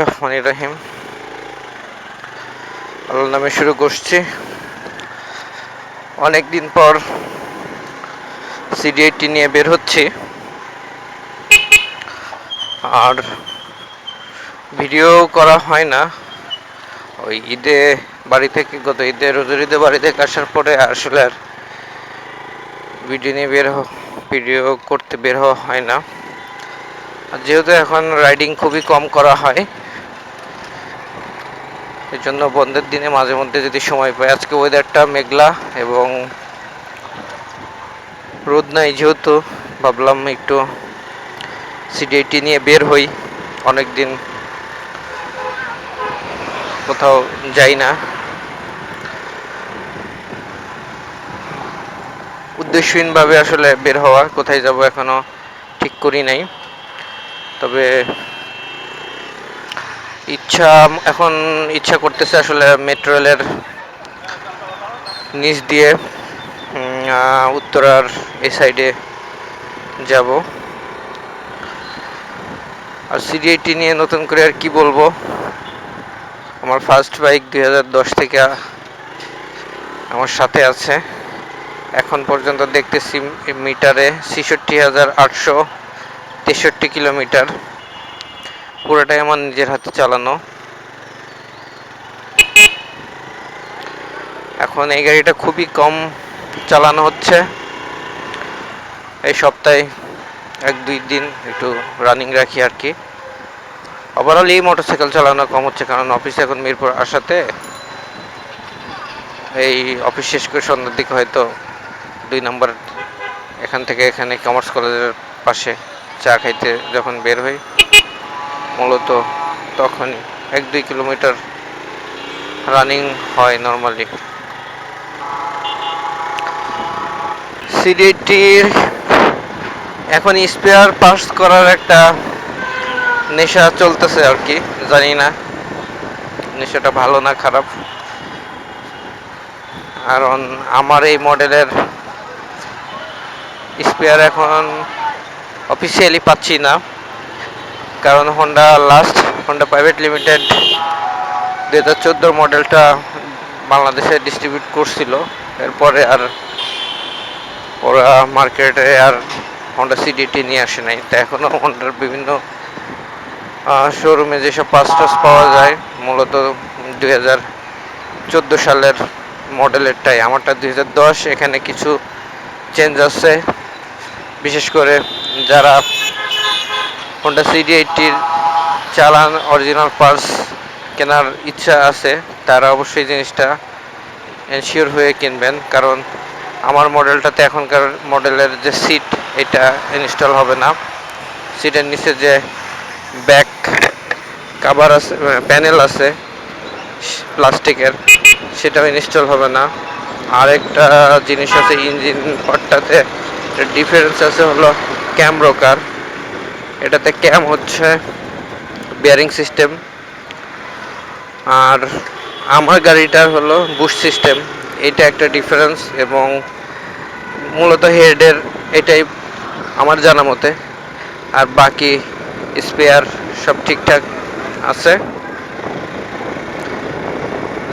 রহমান রাহিম। আল্লাহ নামে শুরু করছি। অনেকদিন পর সিডিআইটি নিয়ে বের হচ্ছি। আর ভিডিও করা হয় না। ওই ঈদে বাড়ি থেকে, গত ঈদে, রোজের ঈদে বাড়ি থেকে আসার পরে আসলে আর ভিডিও নিয়ে বের ভিডিও করতে বের হওয়া হয় না। যেহেতু এখন রাইডিং খুবই কম করা হয় এই জন্য বন্ধের দিনে মাঝে মধ্যে যদি সময় পাই, আজকে ওয়েদারটা মেঘলা এবং রোদ নাই যেহেতু, ভাবলাম একটু সিডিআইটি নিয়ে বের হই। অনেক দিন কোথাও যাই না। উদ্দেশ্যহীনভাবে আসলে বের হওয়া, কোথায় যাব এখনও ঠিক করি নাই। তবে ইচ্ছা, এখন ইচ্ছা করতেছে আসলে মেট্রো রেলের নিচ দিয়ে উত্তরার এই সাইডে যাব। আর সিডিআইটি নিয়ে নতুন করে আর কি বলব? আমার ফার্স্ট বাইক দু হাজার দশ থেকে আমার সাথে আছে। এখন পর্যন্ত দেখতেছি মিটারে ছেষট্টি হাজার আটশো তেষট্টি কিলোমিটার। পুরোটাই আমার নিজের হাতে চালানো। এখন এই গাড়িটা খুবই কম চালানো হচ্ছে। এই সপ্তাহে এক দুই দিন একটু রানিং রাখি আর কি। ওভারঅল এই মোটরসাইকেল চালানো কম হচ্ছে কারণ অফিস এখন মিরপুর আসাতে এই অফিস শেষ করে সন্ধ্যার দিকে হয়তো দুই নম্বর এখান থেকে এখানে কমার্স কলেজের পাশে চা খাইতে যখন বের হই, মূলত তখনই এক দুই কিলোমিটার রানিং হয় নর্মালি সিডিটির এখন স্পেয়ার পাস করার একটা নেশা চলতেছে আর কি, জানি না। নেশাটা ভালো না খারাপ। কারণ আমার এই মডেলের স্পেয়ার এখন অফিসিয়ালি পাচ্ছি না। কারণ Honda last Honda private limited দু হাজার চোদ্দোর মডেলটা বাংলাদেশে ডিস্ট্রিবিউট করছিল। এরপরে আর ওরা মার্কেটে আর হন্ডা সিডিটি নিয়ে আসে নাই। তো এখনও হন্ডার বিভিন্ন শোরুমে যেসব পাস টাস পাওয়া যায়, মূলত দুই হাজার চোদ্দ সালের মডেলেরটাই আমারটা দুই হাজার দশ, এখানে কিছু চেঞ্জ আছে। বিশেষ করে যারা হন্ডা সিডি এইটির চালান অরিজিনাল পার্স কেনার ইচ্ছা আছে, তারা অবশ্যই জিনিসটা এনশিওর হয়ে কিনবেন। কারণ আমার মডেলটাতে এখনকার মডেলের যে সিট এটা ইনস্টল হবে না। সিটের নিচে যে ব্যাক কাভার আছে প্যানেল আছে প্লাস্টিকের সেটাও ইনস্টল হবে না। আরেকটা জিনিস আছে ইঞ্জিন পার্টটাতে ডিফারেন্স আছে হলো ক্যাম রোকার এটাতে ক্যাম হচ্ছে বিয়ারিং সিস্টেম আর আমার গাড়িটার হলো বুশ সিস্টেম এটা একটা ডিফারেন্স এবং মূলত হেডের এটাই আমার জানা মতে, আর বাকি স্পেয়ার সব ঠিকঠাক আছে।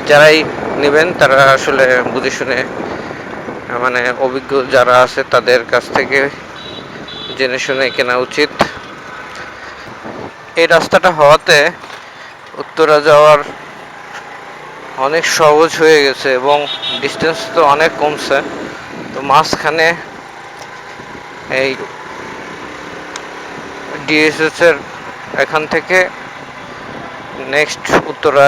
যারাই নেবেন তারা আসলে বুঝে শুনে মানে অভিজ্ঞ যারা আছে তাদের কাছ থেকে জেনে শুনে কেনা উচিত। এই রাস্তাটা হওয়াতে উত্তরা যাওয়ার অনেক সহজ হয়ে গেছে এবং ডিস্টেন্স তো অনেক কমছে। তো মাঝখানে এই ডিএসএস এর এখান থেকে নেক্সট উত্তরা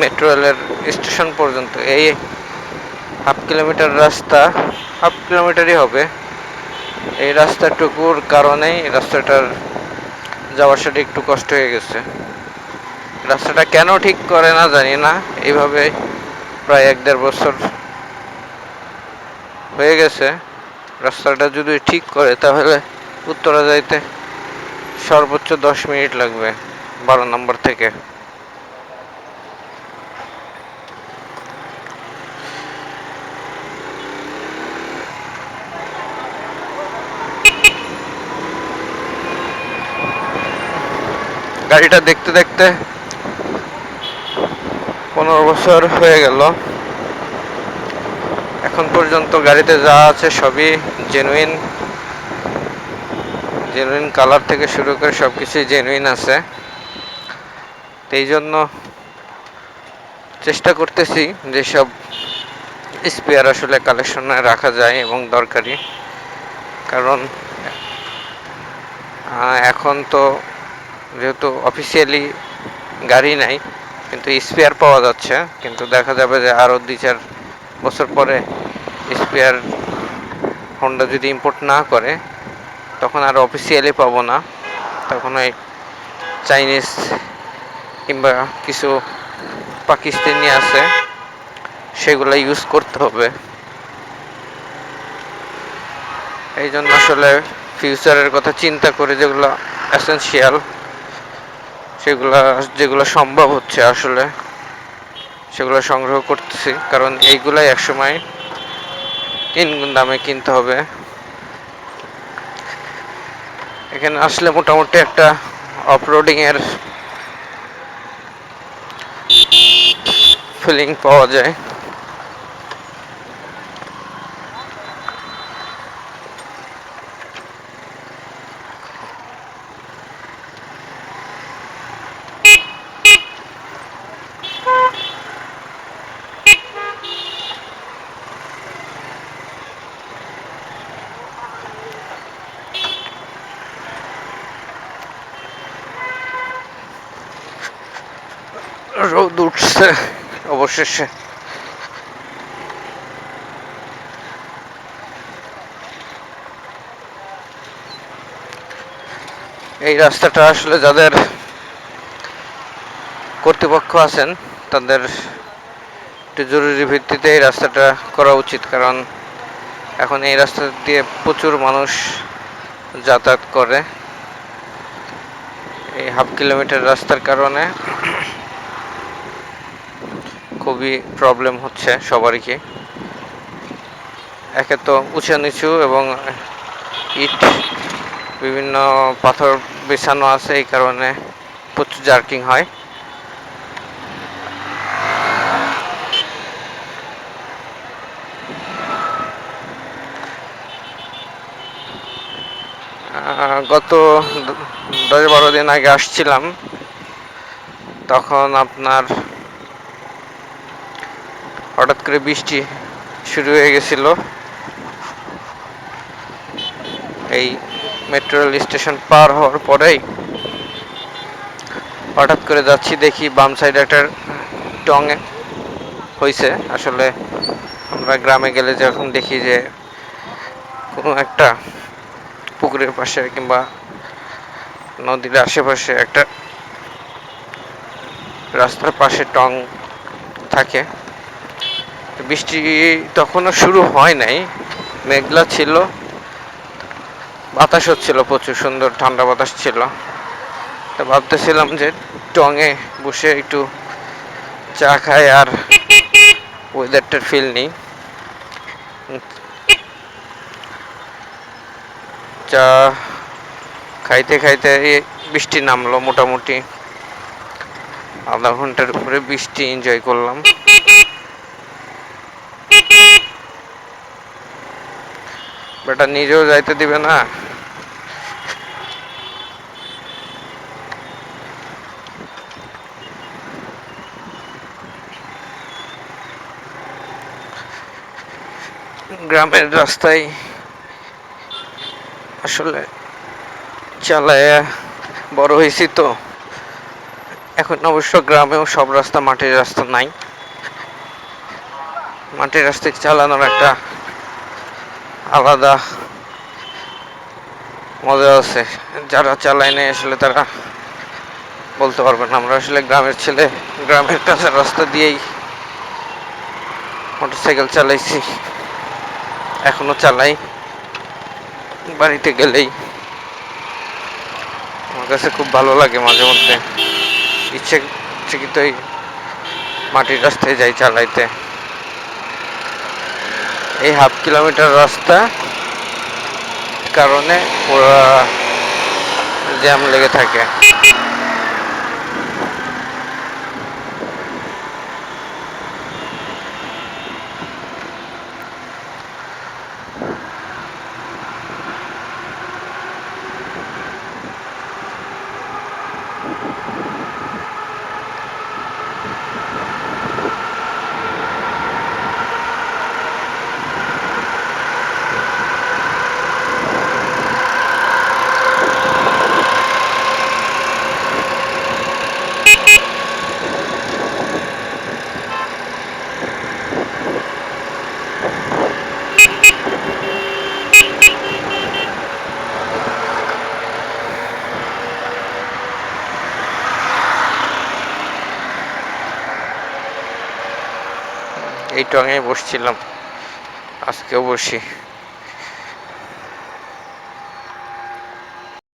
মেট্রো রেলের স্টেশন পর্যন্ত এই হাফ কিলোমিটার রাস্তা, হাফ কিলোমিটারই হবে। এই রাস্তাটুকুর কারণেই রাস্তাটার যাওয়ার সাথে একটু কষ্ট হয়ে গেছে। রাস্তাটা কেন ঠিক করে না জানি না। এইভাবে প্রায় এক দেড় বছর হয়ে গেছে। রাস্তাটা যদি ঠিক করে, তাহলে উত্তরা যাইতে সর্বোচ্চ দশ মিনিট লাগবে, বারো নম্বর থেকে। গাড়িটা দেখতে দেখতে পনেরো বছর হয়ে গেল। এখন পর্যন্ত গাড়িতে যা আছে সবই জেনুইন জেনুইন কালার থেকে শুরু করে সব কিছুই জেনুইন আছে এই জন্য চেষ্টা করতেছি যেসব স্পেয়ার আসলে কালেকশনে রাখা যায় এবং দরকারি। কারণ এখন তো যেহেতু অফিসিয়ালি গাড়ি নাই, কিন্তু স্পেয়ার পাওয়া যাচ্ছে। কিন্তু দেখা যাবে যে আরও দুই চার বছর পরে স্পেয়ার হন্ডা যদি ইম্পোর্ট না করে, তখন আর অফিসিয়ালি পাবো না। তখন ওই চাইনিজ কিংবা কিছু পাকিস্তানি আছে, সেগুলো ইউজ করতে হবে। এই জন্য আসলে ফিউচারের কথা চিন্তা করে যেগুলো এসেন্সিয়াল সেগুলো, যেগুলো সম্ভব হচ্ছে আসলে, সেগুলো সংগ্রহ করতেছি। কারণ এইগুলাই একসময় তিন গুণ দামে কিনতে হবে। এখানে আসলে মোটামুটি একটা অফরোডিং এর ফিলিং পাওয়া যায়। রোদ উঠছে অবশেষে। এই রাস্তাটা আসলে যাদের কর্তৃপক্ষ আছেন, তাদের একটু জরুরি ভিত্তিতে এই রাস্তাটা করা উচিত, কারণ এখন এই রাস্তা দিয়ে প্রচুর মানুষ যাতায়াত করে। এই হাফ কিলোমিটার রাস্তার কারণে খুবই প্রবলেম হচ্ছে সবারই একে তো উঁচু নিচু এবং ইট, বিভিন্ন পাথর বিছানো আছে, এই কারণে প্রচুর জার্কিং হয়। গত দশ বারো দিন আগে আসছিলাম, তখন আপনার হঠাৎ করে বৃষ্টি শুরু হয়ে গেছিল। এই মেট্রো রেল স্টেশন পার হওয়ার পরেই হঠাৎ করে যাচ্ছি, দেখি বাম সাইডে একটা টং হয়েছে আসলে আমরা গ্রামে গেলে যখন দেখি যে কোনো একটা পুকুরের পাশে কিংবা নদীর আশেপাশে একটা রাস্তার পাশে টং থাকে বৃষ্টি তখনও শুরু হয় নাই। মেঘলা ছিল। বাতাস হচ্ছিল প্রচুর, সুন্দর ঠান্ডা বাতাস ছিল। তো ভাবতেছিলাম যে টঙে বসে একটু চা খাই আর ওয়েদারটার ফিল নিই। চা খাইতে খাইতে বৃষ্টি নামলো মোটামুটি। আধা ঘণ্টার উপরে বৃষ্টি এনজয় করলাম। বেটা নিজেও যাইতে দিবে না। গ্রামের রাস্তায় আসলে চালায় বড় হয়েছি তো। এখন অবশ্য গ্রামেও সব রাস্তা মাটির রাস্তা নাই। মাটির রাস্তায় চালানোর একটা আলাদা মজা আছে। যারা চালায় নেই আসলে তারা বলতে পারবে না। আমরা আসলে গ্রামের ছেলে, গ্রামের কাছে রাস্তা দিয়েই মোটরসাইকেল চালাইছি। এখনও চালাই। বাড়িতে গেলেই। আমার কাছে খুব ভালো লাগে মাঝে মধ্যে। ইচ্ছে ইচ্ছাকৃতই মাটির রাস্তায় যাই চালাইতে। এই হাফ কিলোমিটার রাস্তা। কারণে পুরো জ্যাম লেগে থাকে। টঙে বসছিলাম। আজকেও বসি।